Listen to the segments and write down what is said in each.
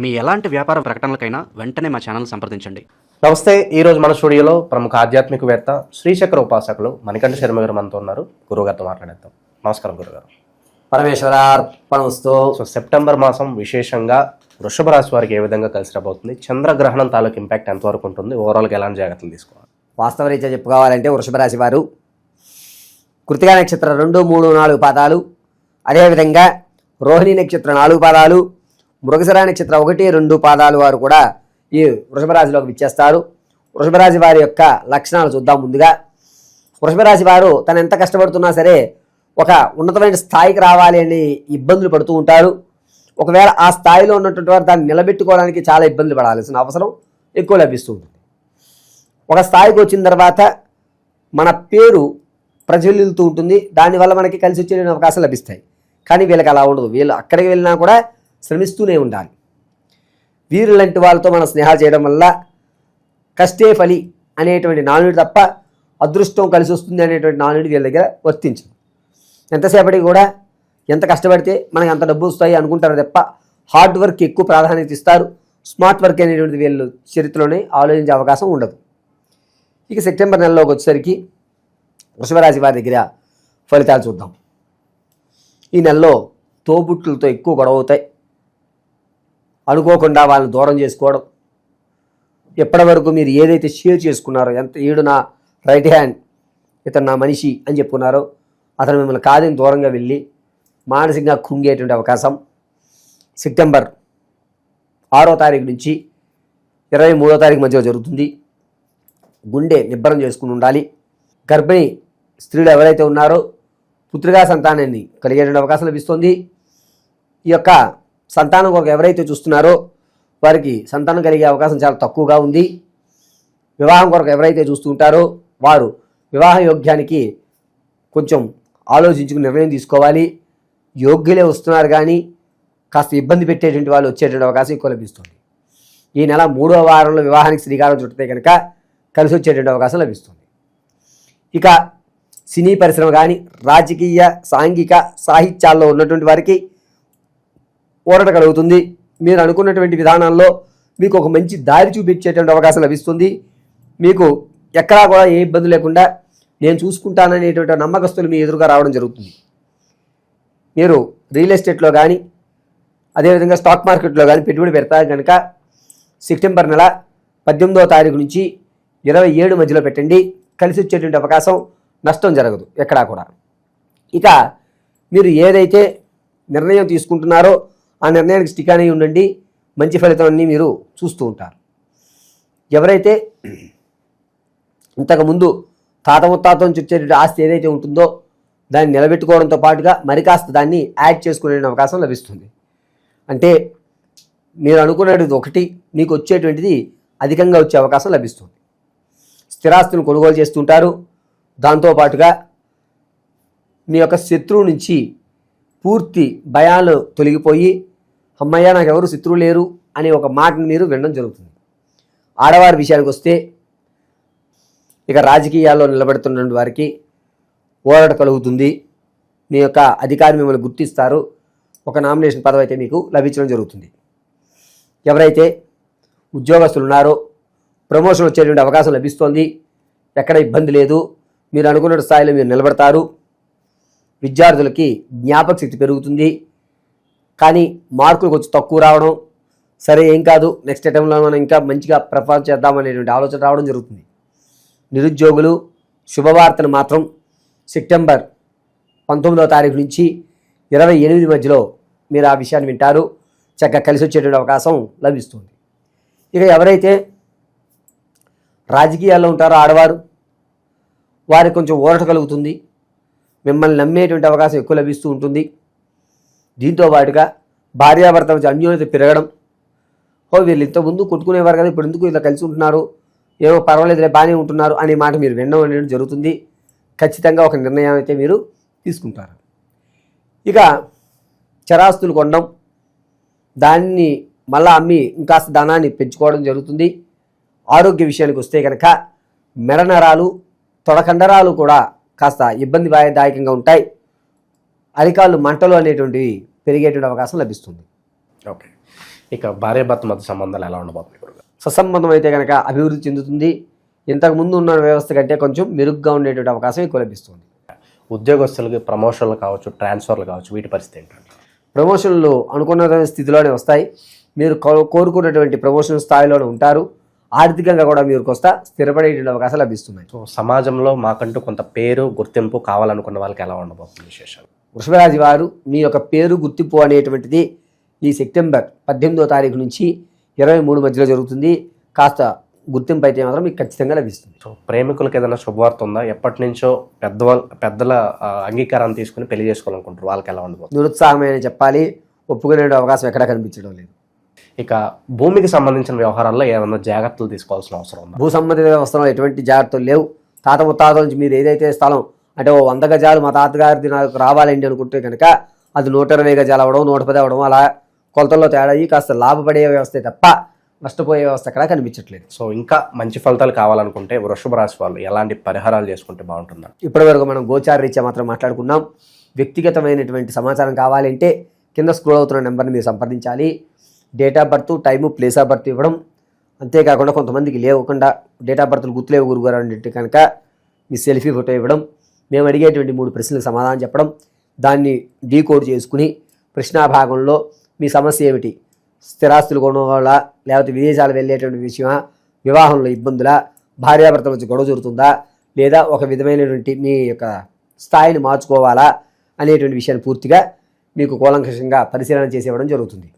మీ ఎలాంటి వ్యాపార ప్రకటనలకైనా వెంటనే మా ఛానల్ సంప్రదించండి. నమస్తే ఈ రోజు మన స్టూడియోలో ప్రముఖ ఆధ్యాత్మికవేత్త శ్రీచక్ర ఉపాసకులు మణికంఠ శర్మ గారు మనతో ఉన్నారు. గురుగారితో మాట్లాడేద్దాం. నమస్కారం గురుగారు పరమేశ్వరార్పణమస్తు. సో సెప్టెంబర్ మాసం విశేషంగా వృషభ రాశి వారికి ఏ విధంగా కలిసి రాబోతుంది? చంద్రగ్రహణం తాలూకు ఇంపాక్ట్ ఎంతవరకు ఉంటుంది? ఓవరాల్గా ఎలాంటి జాగ్రత్తలు తీసుకోవాలి? వాస్తవరీత్యా చెప్పుకోవాలంటే వృషభ రాశి వారు కృతికా నక్షత్రం రెండు మూడు నాలుగు పాదాలు. అదేవిధంగా రోహిణి నక్షత్రం నాలుగు పాదాలు. మృగశిర నక్షత్రం ఒకటి రెండు పాదాలు వారు కూడా ఈ వృషభరాశిలోకి విచ్చేస్తారు. వృషభరాశి వారి యొక్క లక్షణాలు చూద్దాం ముందుగా. వృషభరాశి వారు తను ఎంత కష్టపడుతున్నా సరే ఒక ఉన్నతమైన స్థాయికి రావాలి అని ఇబ్బందులు పడుతూ ఉంటారు. ఒకవేళ ఆ స్థాయిలో ఉన్నటువంటి వారు దాన్ని నిలబెట్టుకోవడానికి చాలా ఇబ్బందులు పడాల్సిన అవసరం ఎక్కువ లభిస్తూ ఉంటుంది. ఒక స్థాయికి వచ్చిన తర్వాత మన పేరు ప్రజ్వలిల్లుతూ ఉంటుంది. దానివల్ల మనకి కలిసి వచ్చే అవకాశాలు లభిస్తాయి. కానీ వీళ్ళకి అలా ఉండదు. వీళ్ళు అక్కడికి వెళ్ళినా కూడా శ్రమిస్తూనే ఉండాలి. వీరు లాంటి వాళ్ళతో మనం స్నేహాలు చేయడం వల్ల కష్టే ఫలి అనేటువంటి నానుడి తప్ప అదృష్టం కలిసి వస్తుంది అనేటువంటి నానుడి వీళ్ళ దగ్గర వర్తించదు. ఎంతసేపటికి కూడా ఎంత కష్టపడితే మనకి అంత డబ్బు వస్తాయి అనుకుంటారు తప్ప హార్డ్ వర్క్ ఎక్కువ ప్రాధాన్యత ఇస్తారు. స్మార్ట్ వర్క్ అనేటువంటిది వీళ్ళు చరిత్రలోనే ఆలోచించే అవకాశం ఉండదు. ఇక సెప్టెంబర్ నెలలోకి వచ్చేసరికి వృషభరాశి వారి దగ్గర ఫలితాలు చూద్దాం. ఈ నెలలో తోబుట్లతో ఎక్కువ గొడవ అవుతాయి. అనుకోకుండా వాళ్ళని దూరం చేసుకోవడం. ఎప్పటి వరకు మీరు ఏదైతే షేర్ చేసుకున్నారో ఎంత ఈడు నా రైట్ హ్యాండ్ ఇతను నా మనిషి అని చెప్పుకున్నారో అతను మిమ్మల్ని కాదని దూరంగా వెళ్ళి మానసికంగా కుంగేటువంటి అవకాశం. సెప్టెంబర్ ఆరో తారీఖు నుంచి ఇరవై మూడో తారీఖు మధ్యలో జరుగుతుంది. గుండె నిబ్బరం చేసుకుని ఉండాలి. గర్భిణి స్త్రీలు ఎవరైతే ఉన్నారో పుత్రికా సంతానాన్ని కలిగేటువంటి అవకాశం లభిస్తుంది. ఈ యొక్క సంతానం కొరకు ఎవరైతే చూస్తున్నారో వారికి సంతానం కలిగే అవకాశం చాలా తక్కువగా ఉంది. వివాహం కొరకు ఎవరైతే చూస్తుంటారో వారు వివాహ యోగ్యానికి కొంచెం ఆలోచించుకుని నిర్ణయం తీసుకోవాలి. యోగ్యులే వస్తున్నారు కానీ కాస్త ఇబ్బంది పెట్టేటువంటి వాళ్ళు వచ్చేటువంటి అవకాశం ఎక్కువ లభిస్తుంది. ఈ నెల మూడవ వారంలో వివాహానికి శ్రీకారం చుట్టితే కనుక కలిసి వచ్చేటువంటి అవకాశం లభిస్తుంది. ఇక సినీ పరిశ్రమ కానీ రాజకీయ సాంఘిక సాహిత్యాల్లో ఉన్నటువంటి వారికి ఊరట కలుగుతుంది మీరు అనుకున్నటువంటి విధానాల్లో మీకు ఒక మంచి దారి చూపించేటువంటి అవకాశం లభిస్తుంది. మీకు ఎక్కడా కూడా ఏ ఇబ్బంది లేకుండా నేను చూసుకుంటాననేటువంటి నమ్మకస్తులు మీ ఎదురుగా రావడం జరుగుతుంది. మీరు రియల్ ఎస్టేట్లో కానీ అదేవిధంగా స్టాక్ మార్కెట్లో కానీ పెట్టుబడి పెడతారు కనుక సెప్టెంబర్ నెల పద్దెనిమిదవ తారీఖు నుంచి ఇరవై ఏడు మధ్యలో పెట్టండి. కలిసి వచ్చేటువంటి అవకాశం నష్టం జరగదు ఎక్కడా కూడా. ఇక మీరు ఏదైతే నిర్ణయం తీసుకుంటున్నారో ఆ నిర్ణయానికి స్టిక్ అని ఉండండి. మంచి ఫలితాన్ని మీరు చూస్తూ ఉంటారు. ఎవరైతే ఇంతకుముందు తాత ముత్తాత నుంచి వచ్చేటువంటి ఆస్తి ఏదైతే ఉంటుందో దాన్ని నిలబెట్టుకోవడంతో పాటుగా మరి కాస్త దాన్ని యాడ్ చేసుకునే అవకాశం లభిస్తుంది. అంటే మీరు అనుకునేది ఒకటి మీకు వచ్చేటువంటిది అధికంగా వచ్చే అవకాశం లభిస్తుంది. స్థిరాస్తులను కొనుగోలు చేస్తుంటారు దాంతోపాటుగా మీ యొక్క శత్రువు నుంచి పూర్తి భయాలు తొలగిపోయి అమ్మయ్య నాకు ఎవరు శత్రువు లేరు అనే ఒక మాటను మీరు వినడం జరుగుతుంది. ఆడవారి విషయానికి వస్తే ఇక రాజకీయాల్లో నిలబడుతున్న వారికి ఓరట కలుగుతుంది. మీ యొక్క అధికారి మిమ్మల్ని గుర్తిస్తారు. ఒక నామినేషన్ పదవి అయితే మీకు లభించడం జరుగుతుంది. ఎవరైతే ఉద్యోగస్తులు ఉన్నారో ప్రమోషన్ వచ్చేటువంటి అవకాశం లభిస్తోంది. ఎక్కడ ఇబ్బంది లేదు. మీరు అనుకున్న స్థాయిలో మీరు నిలబడతారు. విద్యార్థులకి జ్ఞాపక శక్తి పెరుగుతుంది. కానీ మార్కులు కొంచెం తక్కువ రావడం సరే ఏం కాదు. నెక్స్ట్ అటెంప్ట్లో మనం ఇంకా మంచిగా పెర్ఫార్మ్ చేద్దామనేటువంటి ఆలోచన రావడం జరుగుతుంది. నిరుద్యోగులు శుభవార్తను మాత్రం సెప్టెంబర్ పంతొమ్మిదవ తారీఖు నుంచి ఇరవై ఎనిమిది మధ్యలో మీరు ఆ విషయాన్ని వింటారు. చక్కగా కలిసి వచ్చేటువంటి అవకాశం లభిస్తుంది. ఇక ఎవరైతే రాజకీయాల్లో ఉంటారో ఆడవారు వారికి కొంచెం ఊరట కలుగుతుంది. మిమ్మల్ని నమ్మేటువంటి అవకాశం ఎక్కువ లభిస్తూ ఉంటుంది. దీంతో పాటుగా భార్యాభర్త మధ్య అన్యోన్యత పెరగడం. ఓ వీళ్ళు ఇంతకుముందు కొట్టుకునేవారు కదా ఇప్పుడు ఎందుకు ఇలా కలిసి ఉంటున్నారు? ఏమో పర్వాలేదులే బాగానే ఉంటున్నారు అనే మాట మీరు వినడం అనేది జరుగుతుంది. ఖచ్చితంగా ఒక నిర్ణయం అయితే మీరు తీసుకుంటారు. ఇక చరాస్తులు కొనడం దాన్ని మళ్ళా అమ్మి ఇంకాస్త ధనాన్ని పెంచుకోవడం జరుగుతుంది. ఆరోగ్య విషయానికి వస్తే కనుక మెడనరాలు తొడకండరాలు కూడా కాస్త ఇబ్బందిదాయకంగా ఉంటాయి. అరికాళ్ళు మంటలు అనేటువంటివి పెరిగేటువంటి అవకాశం లభిస్తుంది. ఓకే. ఇక భార్యాభర్త మధ్య సంబంధాలు ఎలా ఉండబోతుంది సత్సంబంధం అయితే కనుక అభివృద్ధి చెందుతుంది. ఇంతకు ముందు ఉన్న వ్యవస్థ కంటే కొంచెం మెరుగ్గా ఉండేటువంటి అవకాశం ఎక్కువ లభిస్తుంది. ఉద్యోగస్తులకి ప్రమోషన్లు కావచ్చు ట్రాన్స్ఫర్లు కావచ్చు వీటి పరిస్థితి ఏంటంటే ప్రమోషన్లు అనుకున్న స్థితిలోనే వస్తాయి. మీరు కోరుకున్నటువంటి ప్రమోషన్ స్థాయిలోనే ఉంటారు. ఆర్థికంగా కూడా మీరు కొస్త స్థిరపడేటువంటి అవకాశాలు లభిస్తున్నాయి. సో సమాజంలో మాకంటూ కొంత పేరు గుర్తింపు కావాలనుకున్న వాళ్ళకి ఎలా ఉండబోతుంది విశేషాలు? వృషభరాశి వారు మీ యొక్క పేరు గుర్తింపు అనేటువంటిది ఈ సెప్టెంబర్ పద్దెనిమిదో తారీఖు నుంచి ఇరవై మూడు మధ్యలో జరుగుతుంది. కాస్త గుర్తింపు అయితే మాత్రం మీకు ఖచ్చితంగా లభిస్తుంది. సో ప్రేమికులకి ఏదైనా శుభవార్త ఉందా? ఎప్పటి నుంచో పెద్దవాళ్ళ పెద్దల అంగీకారాన్ని తీసుకుని పెళ్ళి చేసుకోవాలనుకుంటారు వాళ్ళకి ఎలా ఉండబోతుంది నిరుత్సాహమైన చెప్పాలి. ఒప్పుకునే అవకాశం ఎక్కడా కనిపించడం లేదు. ఇక భూమికి సంబంధించిన వ్యవహారాల్లో ఏమైనా జాగ్రత్తలు తీసుకోవాల్సిన అవసరం ఉందా? భూ సంబంధిత వ్యవస్థలో ఎటువంటి జాగ్రత్తలు లేవు. తాత ముత్తాతల నుంచి మీరు ఏదైతే స్థలం అంటే ఓ వంద గజాలు మా తాతగారిది నాకు రావాలండి అనుకుంటే కనుక అది నూట ఇరవై గజాలు అవ్వడం నూట పది అవ్వడం అలా కొలతల్లో తేడా అయ్యి కాస్త లాభపడే వ్యవస్థే తప్ప నష్టపోయే వ్యవస్థ ఎక్కడా కనిపించట్లేదు. సో ఇంకా మంచి ఫలితాలు కావాలనుకుంటే వృషభ రాశి వాళ్ళు ఎలాంటి పరిహారాలు చేసుకుంటే బాగుంటుందా? ఇప్పటివరకు మనం గోచార రీత్యా మాత్రం మాట్లాడుకున్నాం. వ్యక్తిగతమైనటువంటి సమాచారం కావాలంటే కింద స్క్రోల్ అవుతున్న నెంబర్ని మీరు సంప్రదించాలి. Date of birth time place of birth ఇవ్వడం. అంతేకాకుండా కొంతమందికి లేకుండా డేట్ ఆఫ్ బర్త్లు గుర్తులేవు గురుగారు అంటే కనుక మీ సెల్ఫీ ఫోటో ఇవ్వడం. మేము అడిగేటువంటి మూడు ప్రశ్నలకు సమాధానం చెప్పడం దాన్ని డీకోడ్ చేసుకుని ప్రశ్నా భాగంలో మీ సమస్య ఏమిటి? స్థిరాస్తులు కొనడం వల్ల లేకపోతే విదేశాలు వెళ్ళేటువంటి విషయమా? వివాహంలో ఇబ్బందులా? భార్యాభర్తల మధ్య గొడవ జరుగుతుందా? లేదా ఒక విధమైనటువంటి మీ యొక్క స్థాయిని మార్చుకోవాలా? అనేటువంటి విషయాన్ని పూర్తిగా మీకు కూలంకషంగా పరిశీలన చేసి ఇవ్వడం జరుగుతుంది.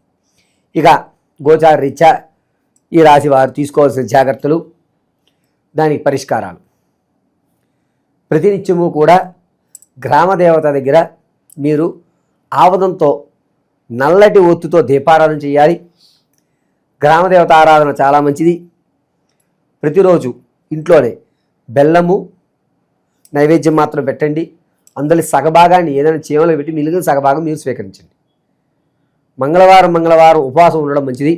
ఇక గోచార రీత్యా ఈ రాశి వారు తీసుకోవాల్సిన జాగ్రత్తలు దానికి పరిష్కారాలు. ప్రతినిత్యము కూడా గ్రామదేవత దగ్గర మీరు ఆవదంతో నల్లటి ఒత్తుతో దీపారాధన చేయాలి. గ్రామదేవత ఆరాధన చాలా మంచిది. ప్రతిరోజు ఇంట్లోనే బెల్లము నైవేద్యం మాత్రం పెట్టండి. అందులో సగభాగాన్ని ఏదైనా చీమలో పెట్టి మిగిలిన సగభాగం మీరు స్వీకరించండి. మంగళవారం మంగళవారం ఉపవాసం ఉండడం మంచిది.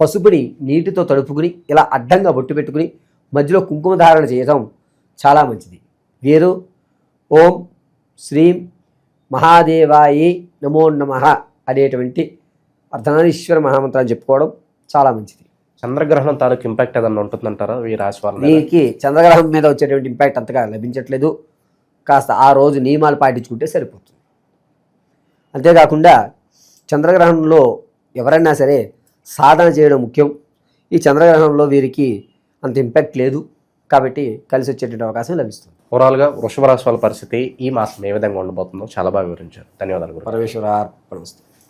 పసుపుని నీటితో తడుపుకుని ఇలా అడ్డంగా బొట్టు పెట్టుకుని మధ్యలో కుంకుమ ధారణ చేయటం చాలా మంచిది. వీరు ఓం శ్రీం మహాదేవాయి నమో నమ అనేటువంటి అర్ధనారీశ్వర మహామంత్రాన్ని చెప్పుకోవడం చాలా మంచిది. చంద్రగ్రహణం తాలూకు ఇంపాక్ట్ ఏదన్నా ఉంటుందంటారా? ఈ రాశి వాళ్ళ? దీనికి చంద్రగ్రహం మీద వచ్చేటువంటి ఇంపాక్ట్ అంతగా లభించట్లేదు. కాస్త ఆ రోజు నియమాలు పాటించుకుంటే సరిపోతుంది. అంతేకాకుండా చంద్రగ్రహణంలో ఎవరైనా సరే సాధన చేయడం ముఖ్యం. ఈ చంద్రగ్రహణంలో వీరికి అంత ఇంపాక్ట్ లేదు. కాబట్టి కలిసి వచ్చేటువంటి అవకాశం లభిస్తుంది. ఓవరాల్గా వృషభ రాశి వాళ్ళ పరిస్థితి ఈ మాసం ఏ విధంగా ఉండబోతుందో చాలా బాగా వివరించారు. ధన్యవాదాలు పరమేశ్వర